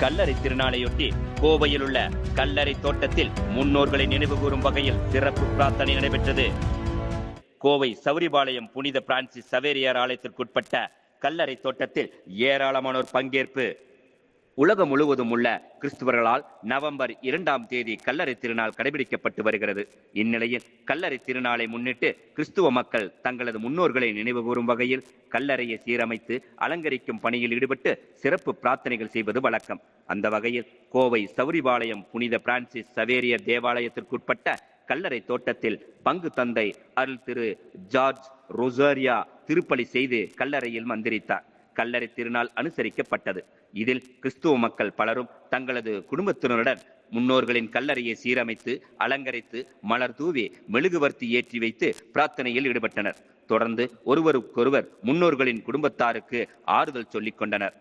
கல்லறை திருநாளையொட்டி கோவையில் உள்ள கல்லறை தோட்டத்தில் முன்னோர்களை நினைவுகூரும் வகையில் சிறப்பு பிரார்த்தனை நடைபெற்றது. கோவை சௌரிபாளையம் புனித பிரான்சிஸ் சவேரியார் ஆலயத்திற்குட்பட்ட கல்லறை தோட்டத்தில் ஏராளமானோர் பங்கேற்பு. உலகம் முழுவதும் உள்ள கிறிஸ்துவர்களால் நவம்பர் இரண்டாம் தேதி கல்லறை திருநாள் கடைபிடிக்கப்பட்டு வருகிறது. இந்நிலையில் கல்லறை திருநாளை முன்னிட்டு கிறிஸ்துவ மக்கள் தங்களது முன்னோர்களை நினைவுகூரும் வகையில் கல்லறையை சீரமைத்து அலங்கரிக்கும் பணியில் ஈடுபட்டு சிறப்பு பிரார்த்தனைகள் செய்வது வழக்கம். அந்த வகையில் கோவை சௌரிபாளையம் புனித பிரான்சிஸ் சவேரியர் தேவாலயத்திற்குட்பட்ட கல்லறை தோட்டத்தில் பங்கு தந்தை அருள் திரு ஜார்ஜ் ரொசாரியா திருப்பலி செய்து கல்லறையில் மந்திரித்தார். கல்லறை திருநாள் அனுசரிக்கப்பட்டது. இதில் கிறிஸ்துவ மக்கள் பலரும் தங்களது குடும்பத்தினருடன் முன்னோர்களின் கல்லறையை சீரமைத்து அலங்கரித்து மலர் தூவி மெழுகுவர்த்தி ஏற்றி வைத்து பிரார்த்தனையில் ஈடுபட்டனர். தொடர்ந்து ஒருவருக்கொருவர் முன்னோர்களின் குடும்பத்தாருக்கு ஆறுதல் சொல்லிக் கொண்டனர்.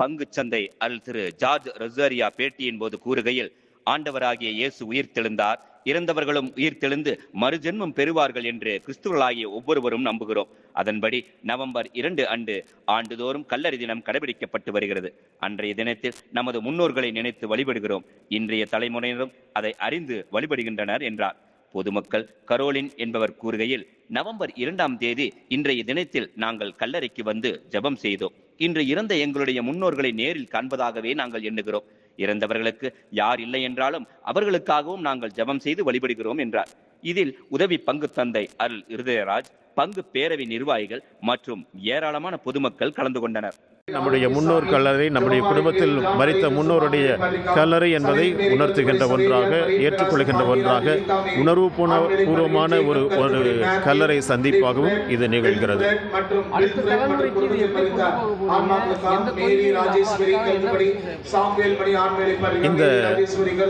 பங்கு சந்தை அல் திரு ஜார்ஜ் ரசாரியா பேட்டியின் போது கூறுகையில் ஆண்டவராகிய இயேசு உயிர்த்தெழுந்தார். இறந்தவர்களும் உயிர்த்தெழுந்து மறுஜென்மம் பெறுவார்கள் என்று கிறிஸ்துவர்களாகிய ஒவ்வொருவரும் நம்புகிறோம். அதன்படி நவம்பர் இரண்டு அன்று ஆண்டுதோறும் கல்லறை தினம் கடைபிடிக்கப்பட்டு வருகிறது. அன்றைய தினத்தில் நமது முன்னோர்களை நினைத்து வழிபடுகிறோம். இன்றைய தலைமுறையினரும் அதை அறிந்து வழிபடுகின்றனர் என்றார். பொதுமக்கள் கரோலின் என்பவர் கூறுகையில் நவம்பர் இரண்டாம் தேதி இன்றைய தினத்தில் நாங்கள் கல்லறைக்கு வந்து ஜெபம் செய்தோம். இன்று இறந்த எங்களுடைய முன்னோர்களை நேரில் காண்பதாகவே நாங்கள் எண்ணுகிறோம். இறந்தவர்களுக்கு யார் இல்லை என்றாலும் அவர்களுக்காகவும் நாங்கள் ஜெபம் செய்து வழிபடுகிறோம் என்றார். இதில் உதவி பங்கு தந்தை அருள் இருதயராஜ் பங்கு பேரவை நிர்வாகிகள் மற்றும் ஏராளமான பொதுமக்கள் கலந்து கொண்டனர். நம்முடைய முன்னோர் கல்லறை நம்முடைய குடும்பத்தில் மரித்த முன்னோருடைய கல்லறை என்பதை உணர்த்துகின்ற ஒன்றாக ஏற்றுக்கொள்கின்ற ஒன்றாக உணர்வு பூர்வமான ஒரு ஒரு கல்லறை சந்திப்பாகவும் இது நிகழ்கிறது. இந்த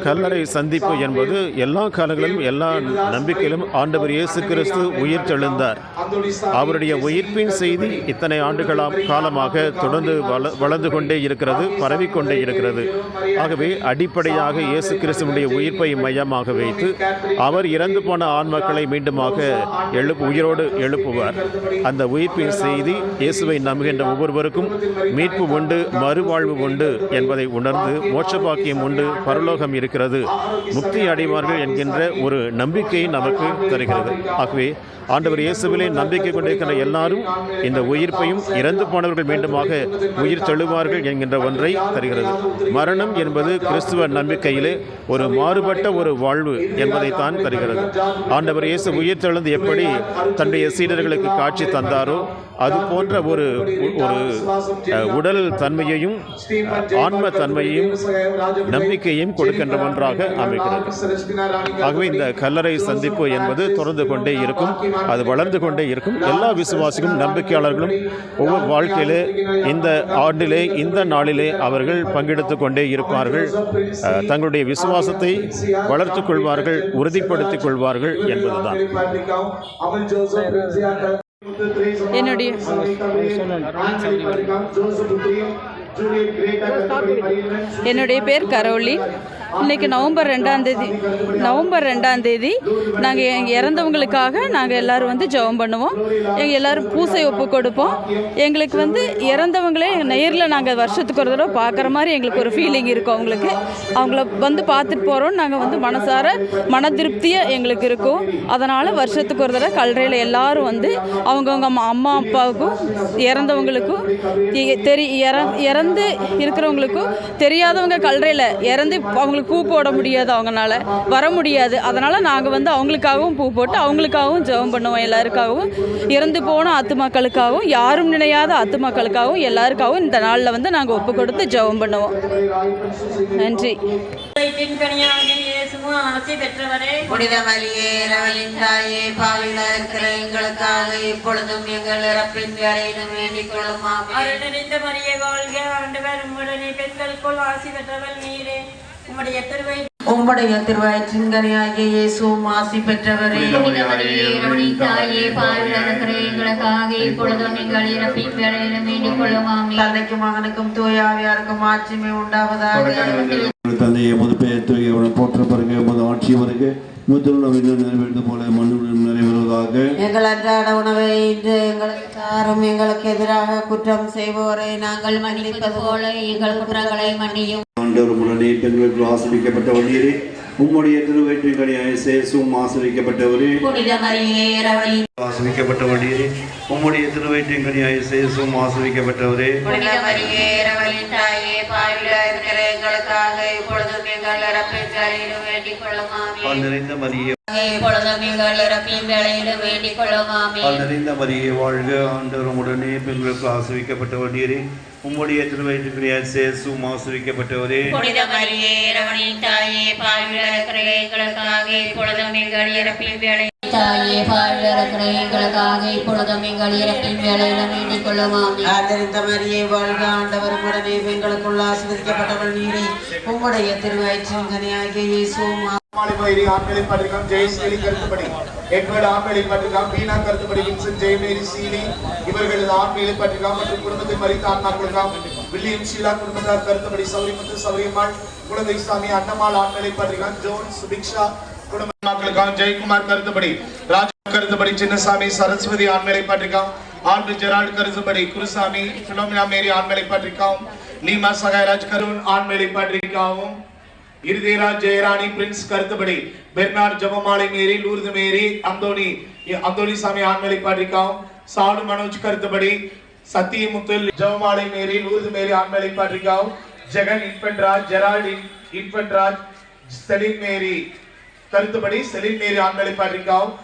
கல்லறை சந்திப்பு என்பது எல்லா காலங்களிலும் எல்லா நம்பிக்கையிலும் ஆண்டவர் இயேசு கிறிஸ்து உயிர் தெழுந்தார் அவருடைய உயிர்ப்பின் செய்தி இத்தனை ஆண்டுகளாம் காலமாக தொடர்ந்து வள வளர்ந்து கொண்டே இருக்கிறது பரவிக்கொண்டே இருக்கிறது. ஆகவே அடிப்படையாக இயேசு கிறிஸ்துவனுடைய உயிர்ப்பை மையமாக வைத்து அவர் இறந்து போன ஆன்மக்களை மீண்டுமாக எழுப்பு உயிரோடு எழுப்புவார். அந்த உயிர்ப்பின் செய்தி இயேசுவை நம்புகின்ற ஒவ்வொருவருக்கும் மீட்பு உண்டு மறுவாழ்வு உண்டு என்பதை உணர்ந்து மோட்ச பாக்கியம் உண்டு பரலோகம் இருக்கிறது. முக்தி அடைவார்கள் என்கின்ற ஒரு நம்பிக்கையை நமக்கு தருகிறது. ஆகவே ஆண்டவர் இயேசுவிலே நம்பிக்கை கொண்டிருக்கிற எல்லாரும் இந்த உயிர்ப்பையும் இறந்து போனவர்கள் மீண்டுமாக உயிர் தெழுவார்கள் என்கின்ற ஒன்றை தருகிறது. மரணம் என்பது கிறிஸ்துவ நம்பிக்கையிலே ஒரு மாறுபட்ட ஒரு வாழ்வு என்பதைத்தான் தருகிறது. ஆண்டவர் இயேசு உயிர் தெழுந்து எப்படி தன்னுடைய சீடர்களுக்கு காட்சி தந்தாரோ அது போன்ற ஒரு ஒரு உடல் தன்மையையும் ஆன்ம தன்மையையும் நம்பிக்கையையும் கொடுக்கின்ற ஒன்றாக அமைகிறது. ஆகவே இந்த கல்லறை சந்திப்பு என்பது தொடர்ந்து கொண்டே இருக்கும். அது வளர்ந்து கொண்டே இருக்கும். எல்லா விசுவாசிகளும் நம்பிக்கையாளர்களும் ஒவ்வொரு வாழ்க்கையிலே இந்த ஆண்டிலே இந்த நாளிலே அவர்கள் பங்கெடுத்து கொண்டே இருப்பார்கள். தங்களுடைய விசுவாசத்தை வளர்த்துக் கொள்வார்கள் உறுதிப்படுத்திக் கொள்வார்கள் என்பதுதான். என்னுடைய என்னுடைய பேர் கரோலி. இன்னைக்கு நவம்பர் ரெண்டாம் தேதி நவம்பர் ரெண்டாம் தேதி நாங்கள் இறந்தவங்களுக்காக நாங்கள் எல்லாரும் வந்து ஜெபம் பண்ணுவோம். எங்கள் எல்லாரும் பூசை ஒப்பு கொடுப்போம். எங்களுக்கு வந்து இறந்தவங்களே நேரில் நாங்கள் வருஷத்துக்கு ஒரு தடவை பார்க்குற மாதிரி எங்களுக்கு ஒரு ஃபீலிங் இருக்கும் அவங்களுக்கு. அவங்கள வந்து பார்த்துட்டு போகிறோம் நாங்கள் வந்து மனசார மன திருப்தியாக எங்களுக்கு இருக்கும். அதனால் வருஷத்துக்கு ஒரு தடவை கல்லறையில் எல்லாரும் வந்து அவங்கவுங்க அம்மா அம்மா அப்பாவுக்கும் இறந்தவங்களுக்கும் தெரி இறந்து இருக்கிறவங்களுக்கும் தெரியாதவங்க கல்லறையில் இறந்து அவங்களுக்கு பூ போட முடியாது அவங்கனால. வர முடியாது. அதனால் நாங்கள் வந்து அவங்களுக்காகவும் பூ போட்டு அவங்களுக்காகவும் ஜெபம் பண்ணுவோம் எல்லாருக்காகவும். இறந்து போன ஆத்துமாக்களுக்காகவும் யாரும் நினையாத ஆத்துமாக்களுக்காகவும் எல்லாருக்காகவும் இந்த நாளில் வந்து நாங்கள் ஒப்பு கொடுத்து ஜெபம் பண்ணுவோம். நன்றி. புனித மரியே ரவலின் தாயே பாவில இருக்கிற எங்களுக்காக இப்பொழுதும் எங்கள் இறப்பின் வேண்டிக் கொள்ளும் நிறைந்த மரியே வாழ்க ஆண்டவர் உம்முடனே பெண்களுக்குள் ஆசி பெற்றவள் நீரே. உம்முடைய திருவை உம்முடைய திருவயிற்றின் கனியாகிய இயேசுவும் ஆசி பெற்றவரே தாயே பாடுகிற எங்களுக்காக இப்பொழுதும் நீங்கள் இறப்பின் வேலையிலும் வேண்டிக் கொள்ளும் ஆமென். தந்தைக்கும் மகனுக்கும் தூயாவியாருக்கும் ஆட்சிமை உண்டாவதாக. தந்தையை எமது பெயர் தூய போற்ற எமது ஆட்சி எங்கள் அன்றாட உணவை இன்று எங்களுக்கு எங்களுக்கு எதிராக குற்றம் செய்வோரை நாங்கள் மன்னிப்பது மன்னிப்பது போல எங்கள் குற்றங்களை மன்னியும். ஆண்டவர் உடனே பெண்களுக்கு ஆசிரிக்கப்பட்ட வழியரே உம்முடைய திருவயிற்றின் சேசும் ஆசிரிக்கப்பட்டவரே ஆசிரிக்கப்பட்ட வழியரே உம்முடைய திருவயிற்றின் சேசும் ஆசிரிக்கப்பட்டவரே. நிறைந்த மரிய இப்பொழுதும் எங்கள் இறப்பின் வேலையிலும் வேண்டிக் கொள்ளும் ஆமே பால் நிறைந்த மரியே வாழ்க. ஆண்டவர் உடனே பெண்களுக்கு ஆசிரிக்கப்பட்டவர் உம்முடைய திருவயிற்றின் கனியாய சேசும் ஆசிரிக்கப்பட்டவரே புனித மரியே இரவலின் தாயே பாவில இருக்கிற எங்களுக்காக இப்பொழுதும் எங்கள் இறப்பின் வேலை தாயே பாவில இருக்கிற எங்களுக்காக இப்பொழுதும் எங்கள் இறப்பின் வேலையிலும் வேண்டிக் கொள்ளும் ஆமே ஆதரித்த மரியே வாழ்க. ஆண்டவர் உடனே பெண்களுக்குள் ஆசிரியப்பட்டவள் நீரே உம்முடைய திருவயிற்றின் கனியாகிய இயேசுவும் மாலிமயிரி ஆண்களின் பட்டிருக்காம் ஜெயஸ்ரீ கருத்துப்படி. எட்வர்ட் ஆண்களின் பட்டிருக்காம் பீனா கருத்துப்படி வின்சென்ட் ஜெயமேரி சீலி. இவர்களது ஆண்களின் பட்டிருக்காம் மற்றும் குடும்பத்தில் மறித்த ஆன்மாக்களுக்காம் வில்லியம் ஷீலா குடும்பத்தார் கருத்துப்படி சௌரியமுத்து சௌரியம்மாள் குழந்தை சாமி அன்னம்மாள் ஆண்களின் பட்டிருக்காம் ஜோன் சுபிக்ஷா குடும்ப மக்களுக்காம் ஜெயக்குமார் கருத்துப்படி ராஜா கருத்துப்படி சின்னசாமி சரஸ்வதி ஆண்களை பட்டிருக்காம் ஆண்டு ஜெரால்டு கருத்துப்படி குருசாமி பிலோமினா மேரி ஆண்களை பட்டிருக்காம் லீமா சகாயராஜ் கருண் ஆண்களை பட்டிருக்காவும் இறுதிராஜ் ஜெயராணி பிரின்ஸ் கருத்துப்படி. Bernard Jebamalai Mary Lourdes Mary Antony Antony Sami ஆண்மலை பாட்டிருக்காவும் சாலு மனோஜ் கருத்துப்படி. Sathiyamuthu Jebamalai Mary Lourdes Mary ஆண்மலை பாட்டிருக்காவும் Jegan Infantraj Gerald Infantraj Celine Mary கருத்துப்படி செலின் மேரி ஆண்மலை பாட்டிருக்காவும்